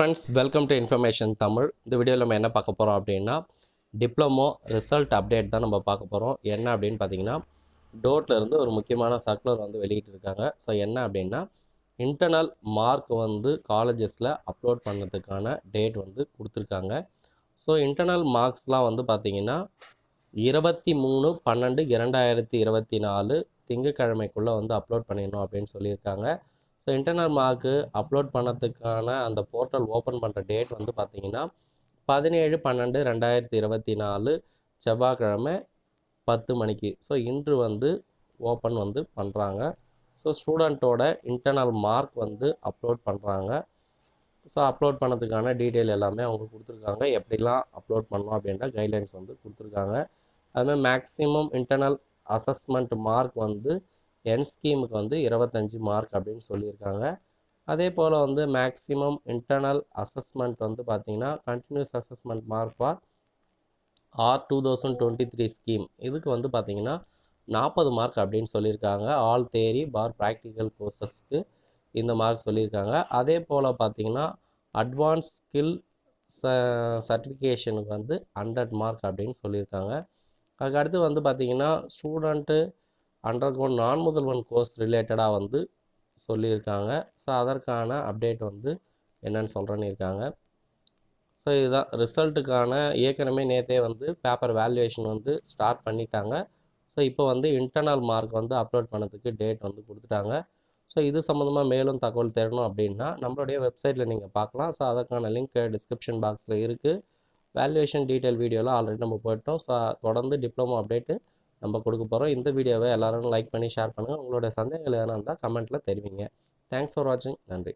Friends welcome to information Tamil இந்த வீடியோவில் நம்ம என்ன பார்க்க போகிறோம் அப்படின்னா டிப்ளமோ ரிசல்ட் அப்டேட் தான் நம்ம பார்க்க போகிறோம் என்ன அப்படின்னு பார்த்தீங்கன்னா டோட்ல இருந்து ஒரு முக்கியமான சர்க்குலர் வந்து வெளியிட்டிருக்காங்க ஸோ என்ன அப்படின்னா இன்டர்னல் மார்க் வந்து காலேஜஸில் அப்லோட் பண்ணதுக்கான டேட் வந்து கொடுத்துருக்காங்க. ஸோ இன்டர்னல் மார்க்ஸ்லாம் வந்து பார்த்தீங்கன்னா இருபத்தி மூணு பன்னெண்டு இரண்டாயிரத்தி இருபத்தி நாலு திங்கக்கிழமைக்குள்ளே வந்து அப்லோட் பண்ணிடணும் அப்படின்னு சொல்லியிருக்காங்க. ஸோ இன்டர்னல் மார்க்கு அப்லோட் பண்ணதுக்கான அந்த போர்ட்டல் ஓப்பன் பண்ணுற டேட் வந்து பார்த்தீங்கன்னா பதினேழு பன்னெண்டு ரெண்டாயிரத்தி இருபத்தி நாலு செவ்வாய்க்கிழமை பத்து மணிக்கு. ஸோ இன்று வந்து ஓப்பன் வந்து பண்ணுறாங்க ஸோ ஸ்டூடெண்ட்டோட இன்டர்னல் மார்க் வந்து அப்லோட் பண்ணுறாங்க ஸோ அப்லோட் பண்ணதுக்கான டீட்டெயில் எல்லாமே அவங்க கொடுத்துருக்காங்க. எப்படிலாம் அப்லோட் பண்ணோம் அப்படின்ற கைட்லைன்ஸ் வந்து கொடுத்துருக்காங்க. அதுமாதிரி மேக்ஸிமம் இன்டர்னல் அசஸ்மெண்ட் மார்க் வந்து என் ஸ்கீமுக்கு வந்து இருபத்தஞ்சி மார்க் அப்படின்னு சொல்லியிருக்காங்க. அதே போல் வந்து மேக்ஸிமம் இன்டர்னல் அசஸ்மெண்ட் வந்து பார்த்திங்கன்னா continuous assessment mark for R two thousand twenty three scheme இதுக்கு வந்து பார்த்திங்கன்னா நாற்பது மார்க் அப்படின்னு சொல்லியிருக்காங்க. ஆல் தேரி பார் ப்ராக்டிக்கல் கோர்சஸ்க்கு இந்த மார்க் சொல்லியிருக்காங்க. அதே போல் பார்த்திங்கன்னா அட்வான்ஸ் ஸ்கில் ச சர்டிஃபிகேஷனுக்கு வந்து ஹண்ட்ரட் மார்க் அப்படின்னு சொல்லியிருக்காங்க. அதுக்கு அடுத்து வந்து பார்த்திங்கன்னா ஸ்டூடெண்ட்டு அண்டர் கிரவுண்ட் நான் முதல்வன் கோர்ஸ் ரிலேட்டடாக வந்து சொல்லியிருக்காங்க. ஸோ அதற்கான அப்டேட் வந்து என்னன்னு சொல்கிறேன்னு இருக்காங்க. ஸோ இதுதான் ரிசல்ட்டுக்கான ஏற்கனவே நேற்றே வந்து பேப்பர் வேல்யூவேஷன் வந்து ஸ்டார்ட் பண்ணிட்டாங்க. ஸோ இப்போ வந்து இன்டர்னல் மார்க் வந்து அப்லோட் பண்ணதுக்கு டேட் வந்து கொடுத்துட்டாங்க. ஸோ இது சம்மந்தமாக மேலும் தகவல் தெரியணும் அப்படின்னா நம்மளுடைய வெப்சைட்டில் நீங்கள் பார்க்கலாம். ஸோ அதற்கான லிங்க் டிஸ்கிரிப்ஷன் பாக்ஸில் இருக்குது வேல்யூவேஷன் டீட்டெயில் வீடியோலாம் ஆல்ரெடி நம்ம போயிட்டோம். ஸோ தொடர்ந்து டிப்ளமோ அப்டேட்டு நம்ம கொடுக்க போகிறோம் இந்த வீடியோவை எல்லோரும் லைக் பண்ணி ஷேர் பண்ணுங்கள் உங்களோட சந்தேகங்கள் எதனா இருந்தால் கமெண்ட்டில் தெரிவிங்க. தேங்க்ஸ் ஃபார் வாட்சிங் நன்றி.